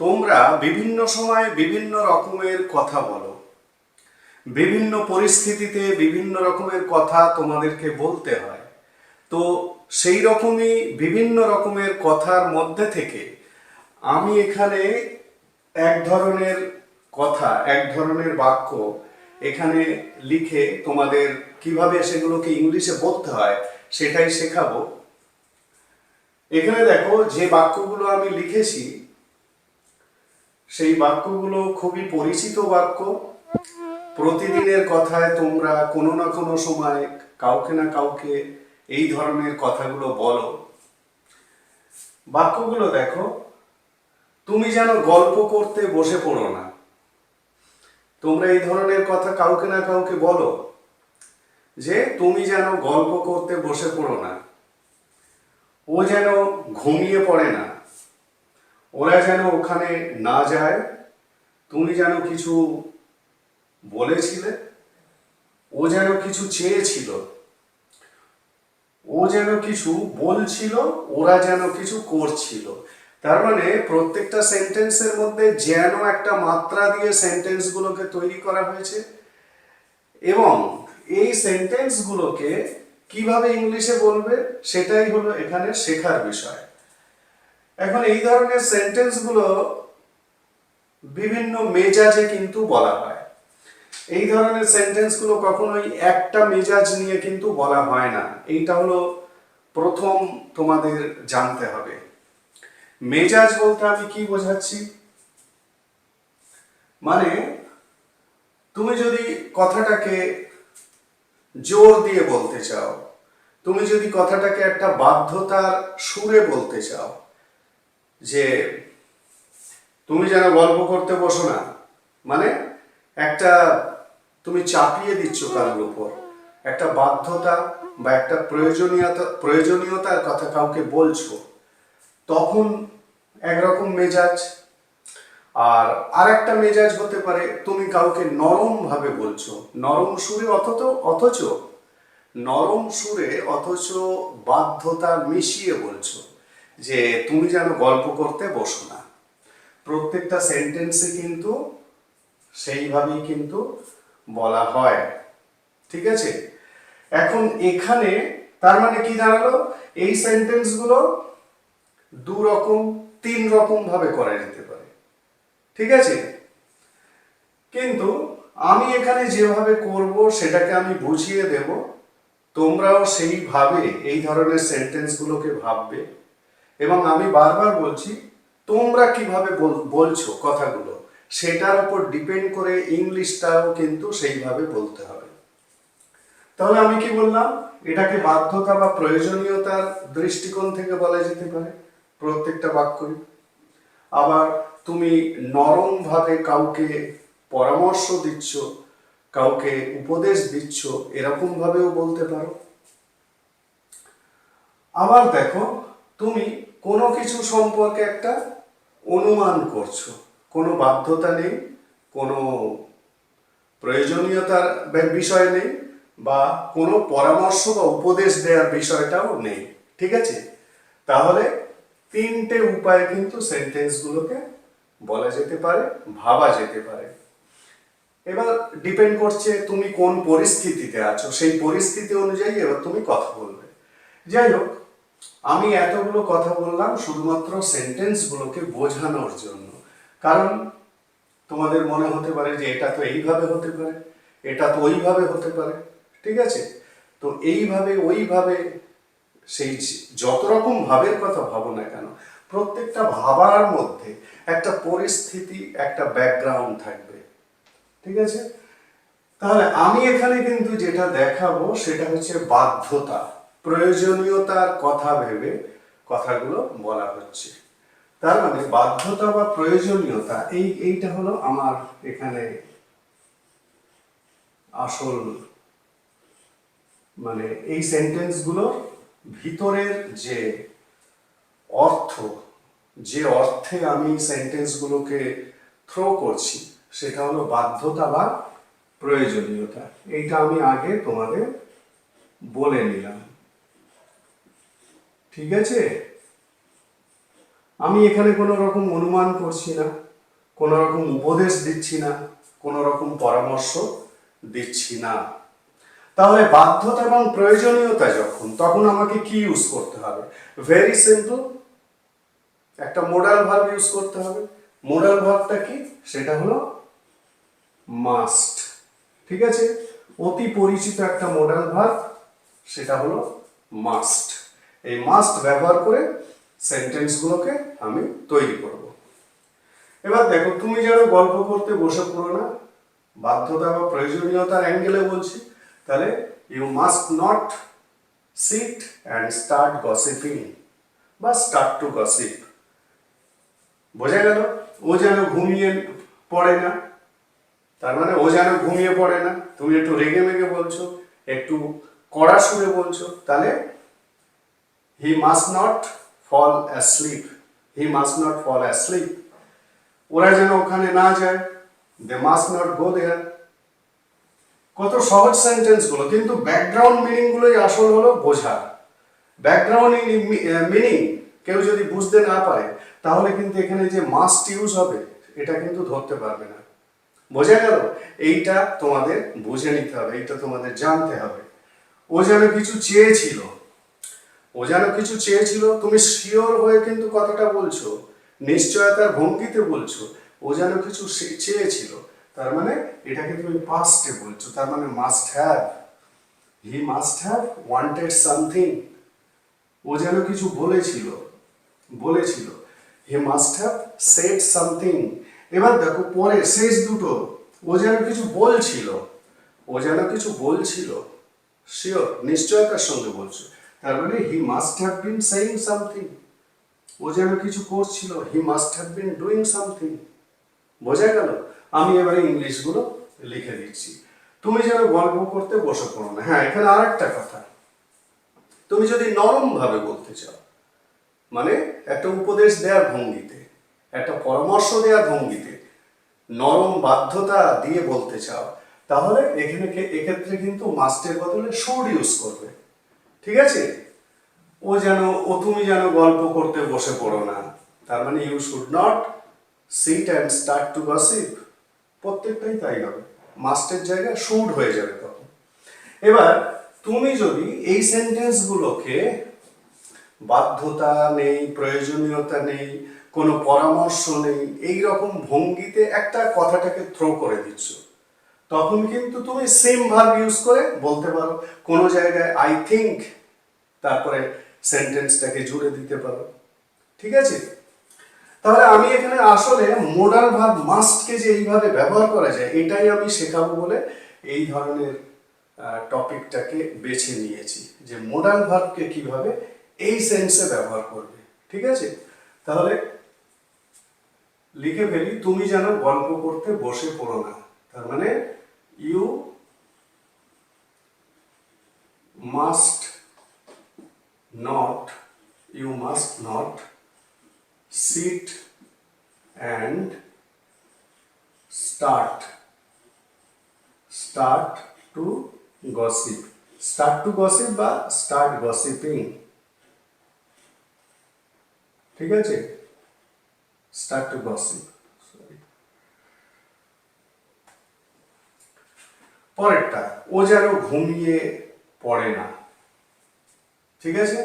তোমরা বিভিন্ন সময় বিভিন্ন রকমের কথা বলো। বিভিন্ন পরিস্থিতিতে বিভিন্ন রকমের কথা তোমাদেরকে বলতে হয়। তো সেই রকমই বিভিন্ন রকমের কথার মধ্যে থেকে আমি এখানে এক ধরনের কথা, এক ধরনের বাক্য এখানে লিখে তোমাদের কীভাবে সেগুলোকে ইংলিশে বলতে হয় সেটাই শেখাবো। এখানে দেখো যে বাক্যগুলো আমি লিখেছি সেই বাক্যগুলো খুবই পরিচিত বাক্য। প্রতিদিনের কথায় তোমরা কোনো না কোনো সময় কাউকে না কাউকে এই ধরনের কথাগুলো বলো। বাক্যগুলো দেখো, তুমি যেন গল্প করতে বসে পড়ো না। তোমরা এই ধরনের কথা কাউকে না কাউকে বলো, যে তুমি যেন গল্প করতে বসে পড়ো না। ও যেন ঘুমিয়ে পড়ে না। ওরা যেন ওখানে না যায়, তুমি যেন কিছু বলেছিলে, ও যেন কিছু চেয়েছিল, ও যেন কিছু বলছিল, ওরা যেন কিছু করছিল। তার মানে প্রত্যেকটা সেন্টেন্সের মধ্যে যেন একটা মাত্রা দিয়ে সেন্টেন্সগুলোকে তৈরি করা হয়েছে। এবং এই সেন্টেন্সগুলোকে কীভাবে ইংলিশে বলবে, সেটাই হলো এখানে শেখার বিষয়। এখন এই ধরনের সেন্টেন্সগুলো বিভিন্ন মেজাজে কিন্তু বলা হয়। এই ধরনের সেন্টেন্সগুলো কখনোই একটা মেজাজ নিয়ে কিন্তু বলা হয় না। এইটা হলো প্রথম তোমাদের জানতে হবে। মেজাজ বলতে আমি কি বোঝাচ্ছি? মানে তুমি যদি কথাটাকে জোর দিয়ে বলতে চাও, তুমি যদি কথাটাকে একটা বাধ্যতার সুরে বলতে চাও যে তুমি যেন গল্প করতে বসো না মানে একটা তুমি চাপিয়ে দিচ্ছ কারোর উপর, একটা বাধ্যতা বা একটা প্রয়োজনীয়তা, প্রয়োজনীয়তার কথা কাউকে বলছো, তখন একরকম মেজাজ। আর আরেকটা মেজাজ হতে পারে, তুমি কাউকে নরম ভাবে বলছো, নরম সুরে অথচ অথচ, নরম সুরে অথচ বাধ্যতা মিশিয়ে বলছো। যে তুমি যেন গল্প করতে বসো না। প্রত্যেকটা সেন্টেন্সে কিন্তু সেইভাবেই কিন্তু বলা হয়। ঠিক আছে? এখন এখানে তার মানে কি দাঁড়াল? এই সেন্টেন্সগুলো দু রকম তিন রকম ভাবে করা যেতে পারে। ঠিক আছে? কিন্তু আমি এখানে যেভাবে করব সেটাকে আমি বুঝিয়ে দেব। তোমরাও সেইভাবে এই ধরনের সেন্টেন্সগুলোকে ভাববে। এবং আমি বারবার বলছি, তোমরা কীভাবে বলছো কথাগুলো? সেটার উপর ডিপেন্ড করে ইংলিশটাও কিন্তু সেইভাবে বলতে হবে। তাহলে আমি কি বললাম? এটাকে বাধ্যতা বা প্রয়োজনীয়তার দৃষ্টিকোণ থেকে বলা যেতে পারে প্রত্যেকটা বাক্যই। আবার তুমি নরম ভাবে কাউকে পরামর্শ দিচ্ছ, কাউকে উপদেশ দিচ্ছ এরকম ভাবেও বলতে পারো। আবার দেখো, তুমি কোনো কিছু সম্পর্কে একটা অনুমান করছ। কোনো বাধ্যতা নেই, কোনো প্রয়োজনীয়তার বিষয় নেই, বা কোনো পরামর্শ বা উপদেশ দেওয়ার বিষয়টাও নেই, ঠিক আছে? তাহলে তিনটে উপায়ে কিন্তু সেন্টেন্সগুলোকে বলা যেতে পারে, ভাবা যেতে পারে। এবার ডিপেন্ড করছে তুমি কোন পরিস্থিতিতে আছো, সেই পরিস্থিতি অনুযায়ী এবার তুমি কথা বলবে। যাই হোক আমি এতগুলো কথা বললাম শুধুমাত্র সেন্টেন্সগুলোকে বোঝানোর জন্য। কারণ তোমাদের মনে হতে পারে যে এটা তো এইভাবে হতে পারে, এটা তো ওইভাবে হতে পারে, ঠিক আছে? তো এইভাবে, ওইভাবে সেই যত রকম ভাবের কথা ভাবো না কেন, প্রত্যেকটা ভাবার মধ্যে একটা পরিস্থিতি, একটা ব্যাকগ্রাউন্ড থাকবে, ঠিক আছে? তাহলে আমি এখানে কিন্তু যেটা দেখাবো সেটা হচ্ছে বাধ্যতা। প্রয়োজনীয়তার কথা ভেবে কথাগুলো বলা হচ্ছে। তার মানে বাধ্যতা বা প্রয়োজনীয়তা, এই, এইটা হলো আমার এখানে আসল মানে এই সেন্টেন্সগুলোর ভিতরের যে অর্থ, যে অর্থে আমি সেন্টেন্সগুলোকে থ্রো করছি, সেটা হলো বাধ্যতা বা প্রয়োজনীয়তা। এইটা আমি আগে তোমাদের বলে নিলাম। ঠিক আছে? আমি এখানে কোনো রকম অনুমান করছি না, কোনো রকম উপদেশ দিচ্ছি না, কোনো রকম পরামর্শ দিচ্ছি না। তাহলে বাধ্যতা এবং প্রয়োজনীয়তা যখন, তখন আমাকে কি ইউজ করতে হবে? ভেরি সিম্পল একটা মোডাল ভার্ব ইউজ করতে হবে। মোডাল ভার্বটা কি? সেটা হলো মাস্ট ঠিক আছে? অতি পরিচিত একটা মোডাল ভার্ব সেটা হলো মাস্ট এই মাস্ট ব্যবহার করে সেন্টেন্সগুলোকে আমি তৈরি করব। এবার দেখো, তুমি যেন গল্প করতে বসে পড়ো না, বাধ্যতা বা প্রয়োজনীয়তার অ্যাঙ্গেলে বলছি, তাহলে you must not sit and start gossiping বা স্টার্ট টু গসিপ বোঝা গেল? ও যেন ঘুমিয়ে পড়ে না, তার মানে ও যেন ঘুমিয়ে পড়ে না। তুমি একটু রেগে মেগে বলছো, একটু কড়া সুরে বলছো, তাহলে he must not fall asleep he must not fall asleep ওরা যেন ওখানে না যায় দে মাস্ট নট গো দেয়ার কত সহজ সেন্টেন্সগুলো কিন্তু ব্যাকগ্রাউন্ড মিনিং গুলোই আসল হলো বোঝা। ব্যাকগ্রাউন্ড মিনিং কেউ যদি বুঝতে না পারে, তাহলে কিন্তু এখানে যে মাস্ট ইউজ হবে, এটা কিন্তু ধরতে পারবে না। বোঝা গেল? এইটা তোমাদের বুঝে নিতে হবে, এইটা তোমাদের জানতে হবে। ও যেন কিছু চেয়েছিল ও যেন কিছু চেয়েছিল, তুমি শিওর হয়ে কিন্তু কথাটা বলছো নিশ্চয়তার ভঙ্গিতে বলছো, ও যেন কিছু চেয়েছিল, তার মানে এটাকে তুমি পাস্টে বলছো, তার মানে must have he must have wanted something ও যেন কিছু বলেছিল বলেছিল he must have said something এবার দেখো পরে শেষ দুটো, ও যেন কিছু বলছিল, ও যেন কিছু বলছিল, শিওর নিশ্চয়তার সঙ্গে বলছো তার মানে he must have been saying something ও যেন কিছু করছিল he must have been doing something বোঝা গেল? আমি এবারে ইংলিশগুলো লিখে দিচ্ছি। তুমি যেন গল্প করতে বসে পড়ো না। হ্যাঁ এখানে আর একটা কথা। তুমি যদি নরম ভাবে বলতে চাও মানে একটা উপদেশ দেওয়ার ভঙ্গিতে, একটা পরামর্শ দেওয়ার ভঙ্গিতে নরম বাধ্যতা দিয়ে বলতে চাও, তাহলে এখানে এক্ষেত্রে কিন্তু মাস্টের বদলে শুড ইউজ করবে। ঠিক আছে? ও যেন, ও তুমি যেন গল্প করতে বসে পড়ো না। তার মানে you should not sit and start to gossip প্রত্যেকটাই তাই হবে। মাস্টের জায়গায় শুড হয়ে যাবে তখন। এবার তুমি যদি এই সেন্টেন্সগুলোকে বাধ্যতা নেই, প্রয়োজনীয়তা নেই, কোনো পরামর্শ নেই এই রকম ভঙ্গিতে একটা কথাটাকে থ্রো করে দিচ্ছ। তখন কিন্তু তুমি সেম ভার্ব ইউজ করে বলতে পারো। কোনো জায়গায় আই থিঙ্ক তারপরে সেন্টেন্সটাকে জুড়ে দিতে পারো। ঠিক আছে? তাহলে আমি এখানে আসলে মোডাল ভার্ব মাস্টকে যে এইভাবে ব্যবহার করা যায়, এটাই আমি শেখাবো বলে এই ধরনের টপিকটাকে বেছে নিয়েছি। যে মোডাল ভার্বকে কীভাবে এই সেন্সে ব্যবহার করবে। ঠিক আছে? তাহলে লিখে ফেলি, তুমি যেন গল্প করতে বসে পড়ো না। তার মানে you must not you must not sit and start start to gossip start to gossip বা start gossiping ঠিক আছে start to gossip পরেরটা, ও যেন ঘুমিয়ে পড়ে না ঠিক আছে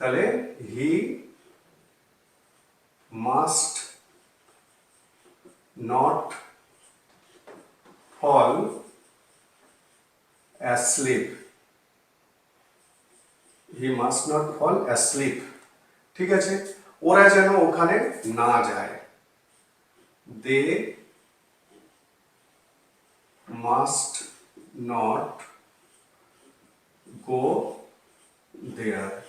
তাহলে হি must not fall asleep. He must not fall asleep. ঠিক আছে ওরা যেন ওখানে না যায় দে মাস্ট নট গো দেয়ার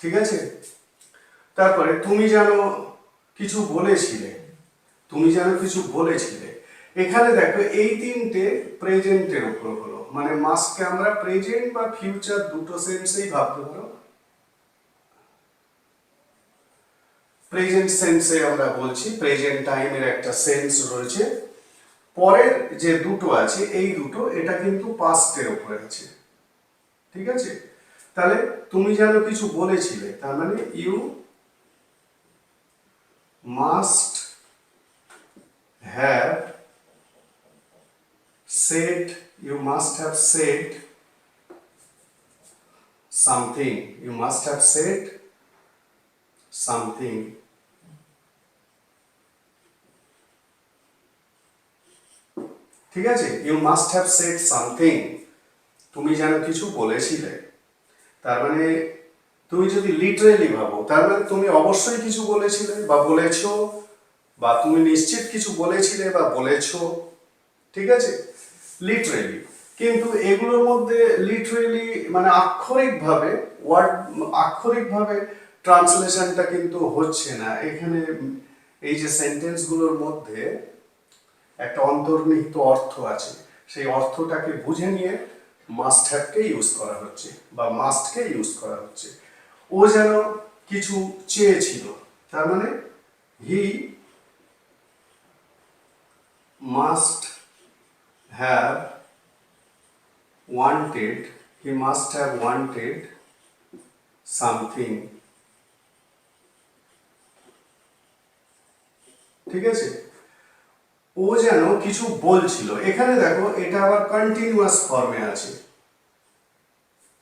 ঠিক আছে? তারপরে তুমি যেন কিছু বলেছিলে, তুমি যেন কিছু বলেছিলে। এখানে দেখো, এই তিনটে প্রেজেন্টের উপর হলো। মানে মাস্ককে আমরা প্রেজেন্ট বা ফিউচার দুটো সেন্সেই ভাবতে পারো। প্রেজেন্ট সেন্সে আমরা বলছি, প্রেজেন্ট টাইমের একটা সেন্স রয়েছে। পরের যে দুটো আছে, এই দুটো, এটা কিন্তু পাস্টের উপরে আছে। ঠিক আছে? তাহলে তুমি যেন কিছু বলেছিলে, তার মানে you must have said, you must have said something, you must have said something. ঠিক আছে? You must have said something তুমি যেন কিছু বলেছিলে। তার মানে তুমি যদি লিটারেলি ভাবো, তার মানে তুমি অবশ্যই কিছু বলেছিলে বা বলেছ, বা তুমি নিশ্চিত কিছু বলেছিলে বা বলেছ, ঠিক আছে? লিটারেলি কিন্তু এগুলোর মধ্যে লিটারেলি মানে আক্ষরিকভাবে ওয়ার্ড আক্ষরিকভাবে ট্রান্সলেশনটা কিন্তু হচ্ছে না। এখানে এই যে সেন্টেন্সগুলোর মধ্যে একটা অন্তর্নিহিত অর্থ আছে। সেই অর্থটাকে বুঝে নিয়ে মাস্ট হ্যাভকে ইউজ করা হচ্ছে বা মাস্টকে ইউজ করা হচ্ছে। ও যেন কিছু চেয়েছিল, তার মানে he must have wanted he must have wanted something ঠিক আছে? ও যেন কিছু বলছিল। এখানে দেখো, এটা আবার কন্টিনিউয়াস ফর্মে আছে।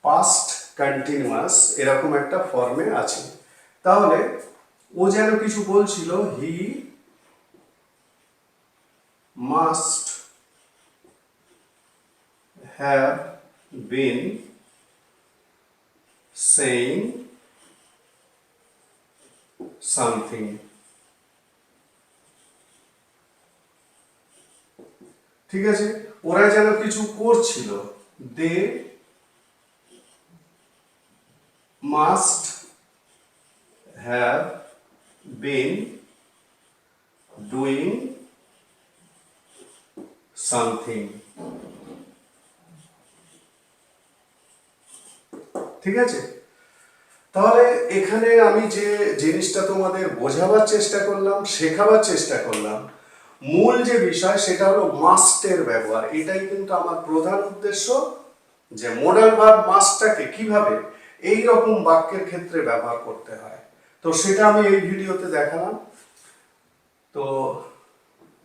পাস্ট কন্টিনিউয়াস এরকম একটা ফর্মে আছে। তাহলে ও যেন কিছু বলছিল he must have been saying something. ঠিক আছে? ওরা যেন কিছু করছিল they must have been doing something ঠিক আছে? তাহলে এখানে আমি যে জিনিসটা তোমাদের বোঝাবার চেষ্টা করলাম, শেখাবার চেষ্টা করলাম মূল যে বিষয়, সেটা হলো মাস্টের ব্যবহার। এটাই কিন্তু আমার প্রধান উদ্দেশ্য, যে মোডাল ভাব মাস্টটাকে কীভাবে এই রকম বাক্যের ক্ষেত্রে ব্যবহার করতে হয়। তো সেটা আমি এই ভিডিওতে দেখালাম। তো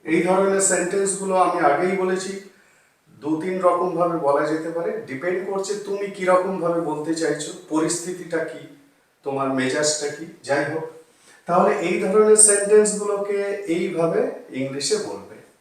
এই ধরনের সেন্টেন্সগুলো আমি আগেই বলেছি। দু তিন রকম ভাবে বলা যেতে পারে। ডিপেন্ড করছে তুমি কি রকম ভাবে বলতে চাইছো, পরিস্থিতিটা কি, তোমার মেজাজটা কি। যাই হোক তাহলে এই ধরনের সেন্টেন্সগুলোকে এইভাবে ইংলিশে বলবে।